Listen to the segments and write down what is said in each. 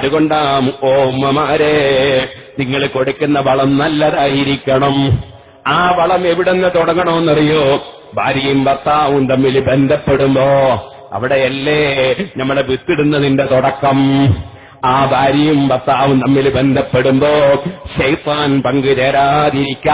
അതുകൊണ്ടാ ഓമ്മമാരെ നിങ്ങൾ കൊടുക്കുന്ന വളം നല്ലതായിരിക്കണം. ആ വളം എവിടെന്ന് തുടങ്ങണമെന്നറിയോ ഭാര്യയും ഭർത്താവും തമ്മിൽ ബന്ധപ്പെടുമ്പോ അവിടെയല്ലേ നമ്മളെ വിത്തിടുന്നതിന്റെ തുടക്കം. ആ ഭാര്യയും ഭർത്താവും തമ്മിൽ ബന്ധപ്പെടുമ്പോ ഷെയ്ത്താൻ പങ്കുചേരാതിരിക്കാൻ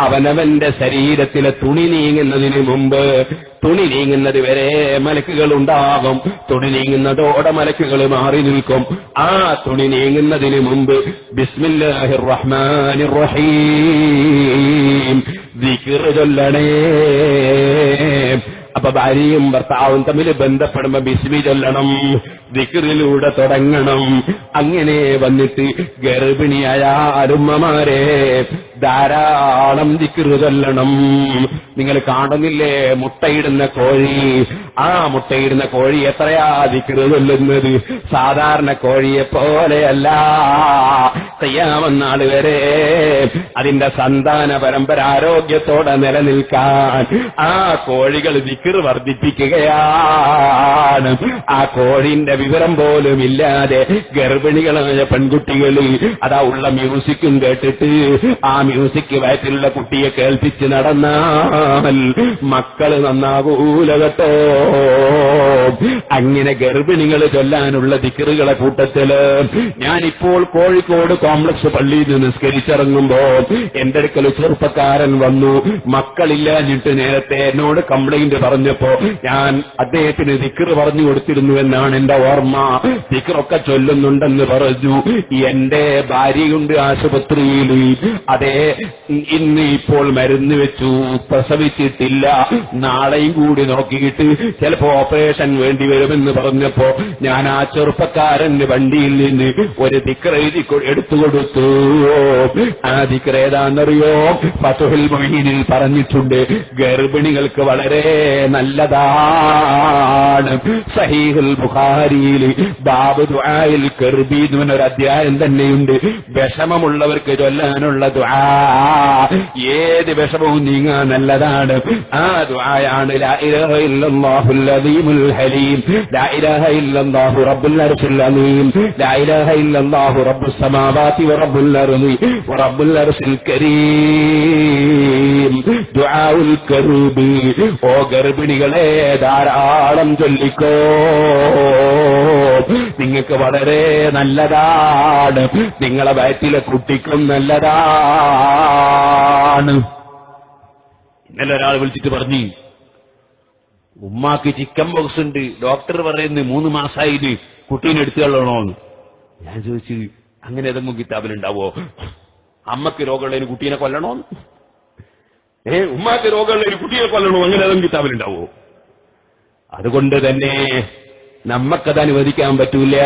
അവനവന്റെ ശരീരത്തിലെ തുണി നീങ്ങുന്നതിന് മുമ്പ് തുണി നീങ്ങുന്നത് വരെ മലക്കുകൾ ഉണ്ടാകും. തുണി നീങ്ങുന്നതോടെ മലക്കുകൾ മാറി നിൽക്കും. ആ തുണി നീങ്ങുന്നതിന് മുമ്പ് ബിസ്മില്ലാഹിർ റഹ്മാനിർ റഹീം ചൊല്ലണേ. അപ്പൊ ഭാര്യയും ഭർത്താവും തമ്മിൽ ബന്ധപ്പെടുമ്പോ ബിസ്മി ചൊല്ലണം ദിക്റിലൂടെ തുടങ്ങണം. അങ്ങനെ വന്നിട്ട് ഗർഭിണിയായ അരുമ്മമാരെ ധാരാളം ദിക്റ് ചൊല്ലണം. നിങ്ങൾ കാണുന്നില്ലേ മുട്ടയിടുന്ന കോഴി? ആ മുട്ടയിടുന്ന കോഴി എത്രയാ ദിക്റ് ചൊല്ലുന്നത്? സാധാരണ കോഴിയെ പോലെയല്ല. ചെയ്യാമെന്നാൾ വരെ അതിന്റെ സന്താന പരമ്പര ആരോഗ്യത്തോടെ നിലനിൽക്കാൻ ആ കോഴികൾ ദിക്കർ വർദ്ധിപ്പിക്കുകയാണ്. ആ കോഴിന്റെ വിവരം പോലും ഇല്ലാതെ ഗർഭിണികളായ പെൺകുട്ടികൾ അതാ ഉള്ള മ്യൂസിക്കും കേട്ടിട്ട് ആ മ്യൂസിക് വയറ്റിലുള്ള കുട്ടിയെ കേൾപ്പിച്ച് നടന്നാൽ മക്കൾ നന്നാകൂലകട്ടോ അങ്ങനെ ഗർഭിണികൾ ചൊല്ലാനുള്ള ദിക്കറുകളെ കൂട്ടത്തിൽ ഞാനിപ്പോൾ കോഴിക്കോട് കോംപ്ലക്സ് പള്ളിയിൽ നിന്ന് നിസ്കരിച്ചിറങ്ങുമ്പോ എന്റെ അടുക്കൽ ചെറുപ്പക്കാരൻ വന്നു. മക്കളില്ലാഞ്ഞിട്ട് നേരത്തെ എന്നോട് കംപ്ലൈന്റ് പറഞ്ഞപ്പോ ഞാൻ അദ്ദേഹത്തിന് ദിക്കറ് പറഞ്ഞു കൊടുത്തിരുന്നു എന്നാണ് എന്റെ ഓർമ്മ. ദിക്കറൊക്കെ ചൊല്ലുന്നുണ്ടെന്ന് പറഞ്ഞു. എന്റെ ഭാര്യയുണ്ട് ആശുപത്രിയിൽ അതെ ഇന്ന് ഇപ്പോൾ മരുന്ന് വെച്ചു പ്രസവിച്ചിട്ടില്ല. നാളെയും കൂടി നോക്കിയിട്ട് ചിലപ്പോ ഓപ്പറേഷൻ വേണ്ടി വരുമെന്ന് പറഞ്ഞപ്പോ ഞാൻ ആ ചെറുപ്പക്കാരന് വണ്ടിയിൽ നിന്ന് ഒരു ദിക്കർ എഴുതി എടുത്തു കൊടുത്തു. ആ ദിക്ര ഏതാണെന്നറിയോ? ഫതുഹിൽ മൊഹീനിൽ പറഞ്ഞിട്ടുണ്ട് ഗർഭിണികൾക്ക് വളരെ നല്ലതാണ്. സഹീഹുൽ ബുഖാരിയിൽ ബാബു ദുആയിൽ കർബി എന്ന് പറഞ്ഞ ഒരു അധ്യായം തന്നെയുണ്ട്. വിഷമമുള്ളവർക്ക് ചൊല്ലാനുള്ള ദുആ ഏത് വിഷമവും നീങ്ങാൻ നല്ലതാണ്. ആ ദുആയാണ് ലാ ഇലാഹ ഇല്ലല്ലാഹുൽ അദീമുൽ ഹലീം. ലാ ഇലാഹ ഇല്ലല്ലാഹു റബ്ബുൽ അർശിൽ അലീം ലാ ഇലാഹ ഇല്ലല്ലാഹു റബ്ബുസ് സമാവാതി വറബ്ബുൽ അർളി വറബ്ബുൽ അർശിൽ കരീം. ദുആഉൽ കറൂബ് ഓ ഗർഭിണികളെ ധാരാളം ചൊല്ലിക്കോ. നിങ്ങൾക്ക് വളരെ നല്ലതാണ്. നിങ്ങളെ വയറ്റിലെ കുട്ടിക്കും നല്ലതാണ് ഇന്നലെ ഒരാൾ വിളിച്ചിട്ട് പറഞ്ഞു ഉമ്മാക്ക് ചിക്കൻ ബോക്സ് ഉണ്ട്. ഡോക്ടർ പറയുന്നത് മൂന്ന് മാസമായിട്ട് കുട്ടീനെ എടുത്തുകൊള്ളണോ ഞാൻ ചോദിച്ചു അങ്ങനെ ഏതെങ്കിലും കിതാബിലുണ്ടാവോ അമ്മയ്ക്ക് രോഗമുള്ളതിന് കുട്ടീനെ കൊല്ലണോന്ന്? ഏ ഉമ്മാക്ക് രോഗമുള്ളതിന് കുട്ടീനെ കൊല്ലണോ? അങ്ങനെ ഏതെങ്കിലും കിതാബിലുണ്ടാവോ അതുകൊണ്ട് തന്നെ നമ്മക്കത് അനുവദിക്കാൻ പറ്റൂല.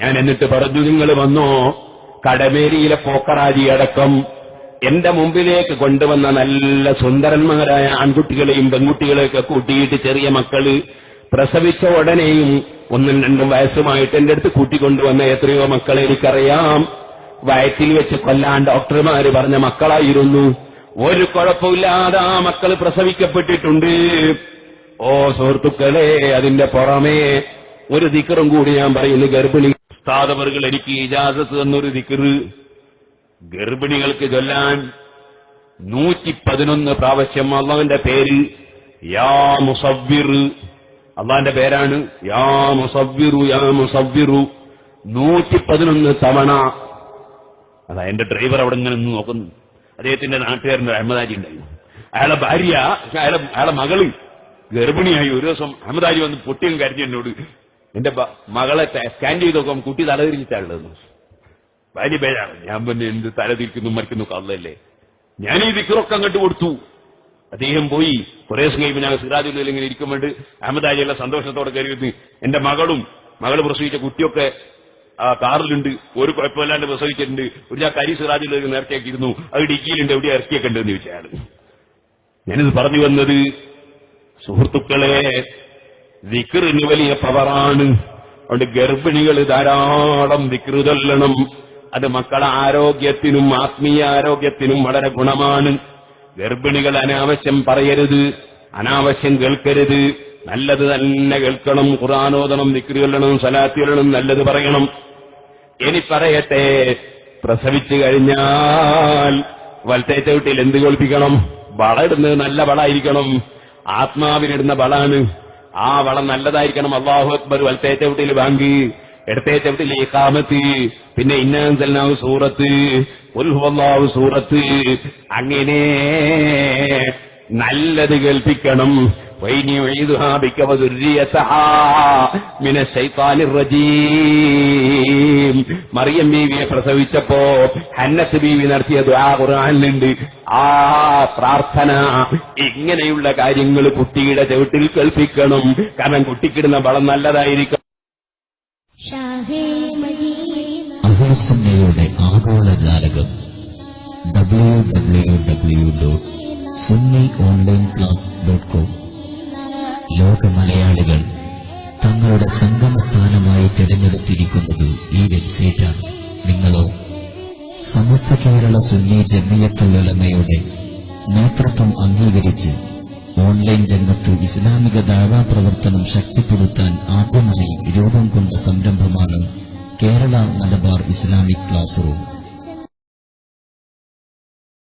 ഞാൻ എന്നിട്ട് പറഞ്ഞു നിങ്ങൾ വന്നോ കടമേരിയിലെ പോക്കറാജി അടക്കം എന്റെ മുമ്പിലേക്ക് കൊണ്ടുവന്ന നല്ല സുന്ദരന്മാരായ ആൺകുട്ടികളെയും പെൺകുട്ടികളെയൊക്കെ കൂട്ടിയിട്ട് ചെറിയ മക്കൾ പ്രസവിച്ച ഉടനെയും ഒന്നും രണ്ടും വയസ്സുമായിട്ട് എന്റെ അടുത്ത് കൂട്ടിക്കൊണ്ടുവന്ന എത്രയോ മക്കളെ എനിക്കറിയാം. വയറ്റിൽ വെച്ച് കൊല്ലാൻ ഡോക്ടർമാര് പറഞ്ഞ മക്കളായിരുന്നു. ഒരു കുഴപ്പമില്ലാതെ ആ മക്കൾ പ്രസവിക്കപ്പെട്ടിട്ടുണ്ട്. ഓ സുഹൃത്തുക്കളെ അതിന്റെ പുറമേ ഒരു ദിക്കറും കൂടി ഞാൻ പറയുന്നു ഗർഭിണി ഉസ്താദവറുകൾ എനിക്ക് ഇജാസത്ത് തന്നൊരു ദിക്കറ് ഗർഭിണികൾക്ക് ചൊല്ലാൻ നൂറ്റി പതിനൊന്ന് പ്രാവശ്യം അള്ളവന്റെ പേര് യാ മുസവ്വിർ. അള്ളാന്റെ പേരാണ് യാ മുസവ്വിറു യാ മുസവ്വിറു. നൂറ്റി പതിനൊന്ന് തവണ അതാ എന്റെ ഡ്രൈവർ അവിടെ ഇങ്ങനെ നിന്ന് നോക്കുന്നു. അദ്ദേഹത്തിന്റെ നാട്ടുകാരൻ അഹമ്മദാജി ഉണ്ടായിരുന്നു. അയാളെ ഭാര്യ അയാളെ അയാളെ മകൾ ഗർഭിണിയായി ഒരു ദിവസം അഹമ്മദാജി വന്ന് പൊട്ടിയും കരഞ്ഞു എന്നോട് എന്റെ മകളെ സ്കാൻ ചെയ്ത് നോക്കാം കുട്ടി തലതിരിച്ചിട്ടാണുള്ളതെന്ന് ഭാര്യ പേരാണ്. ഞാൻ പിന്നെ എന്ത് തലതിരിക്കുന്നു മരിക്കുന്നു കള്ളല്ലേ? ഞാൻ ഈ ദിക്കറൊക്കെ അങ്ങോട്ട് കൊടുത്തു. അദ്ദേഹം പോയി. കുറേ കഴിയുമ്പോൾ ഞാൻ സിറാജുൽ ഇങ്ങനെ ഇരിക്കുമ്പോൾ അഹമ്മദാജിയുള്ള സന്തോഷത്തോടെ കയറിയിരുന്നു എന്റെ മകളും മകൾ പ്രസവിച്ച കുട്ടിയൊക്കെ ആ കാറിലുണ്ട്. ഒരു കുഴപ്പമില്ലാണ്ട് പ്രസവിച്ചിട്ടുണ്ട്. ഒരു ഞാൻ കരി സിറാജുൽ നേർച്ചയാക്കിയിരുന്നു. അത് ഡിക്കിയിലുണ്ട്. എവിടെ ഇറക്കിയൊക്കെ ഉണ്ടെന്ന് ചോദിച്ചയാൾ ഞാനിത് പറഞ്ഞു വന്നത് സുഹൃത്തുക്കളെ വിക്റിന് വലിയ പവറാണ് അതുകൊണ്ട് ഗർഭിണികൾ ധാരാളം വിക്റ് ചൊല്ലണം. അത് മക്കളെ ആരോഗ്യത്തിനും ആത്മീയ ആരോഗ്യത്തിനും വളരെ ഗുണമാണ്. ഗർഭിണികൾ അനാവശ്യം പറയരുത്. അനാവശ്യം കേൾക്കരുത്. നല്ലത് തന്നെ കേൾക്കണം. ഖുറാനോദണം നിക്രി കൊല്ലണം സലാത്തി കൊല്ലണം നല്ലത് പറയണം. ഇനി പറയട്ടെ. പ്രസവിച്ചു കഴിഞ്ഞാൽ വലത്തേറ്റ വീട്ടിൽ എന്ത് കേൾപ്പിക്കണം? വള ഇടുന്നത് നല്ല വളായിരിക്കണം. ആത്മാവിനിടുന്ന വളാണ്. ആ വളം നല്ലതായിരിക്കണം അള്ളാഹു അക്ബർ. വലത്തേ ചവിട്ടിൽ ബാങ്ക് ഇടത്തെ ചവിട്ടിൽ ഇഖാമത്ത് പിന്നെ ഇന്നാവ് സൂറത്ത് ഉൽഹുവല്ലാവ് സൂറത്ത്. അങ്ങനെ നല്ലത് കേൾപ്പിക്കണം. മറിയം ബീവിയെ പ്രസവിച്ചപ്പോ ഹന്നത്ത് ബീവി നടത്തിയ ദ്വാ ആ പ്രാർത്ഥന ഇങ്ങനെയുള്ള കാര്യങ്ങൾ കുട്ടിയുടെ ചവിട്ടിൽ കേൾപ്പിക്കണം. കാരണം കുട്ടിക്കിടുന്ന വളം നല്ലതായിരിക്കും. അഹിസന്നയുടെ ആഗോള ജാലകം W W W dot Sunni online class dot com ലോക മലയാളികൾ തങ്ങളുടെ സംഗമസ്ഥാനമായി തിരഞ്ഞെടുത്തിരിക്കുന്നത് ഈ വെബ്സൈറ്റാണ്. നിങ്ങളോ? സമസ്ത കേരള സുന്നി ജമിയത്തുലമയുടെ നേതൃത്വം അംഗീകരിച്ച് ഓൺലൈൻ രംഗത്ത് ഇസ്ലാമിക ദാവാ പ്രവർത്തനം ശക്തിപ്പെടുത്താൻ ആദ്യമായി രൂപം കൊണ്ട സംരംഭമാണ് Kerala Malabar Islamic class room.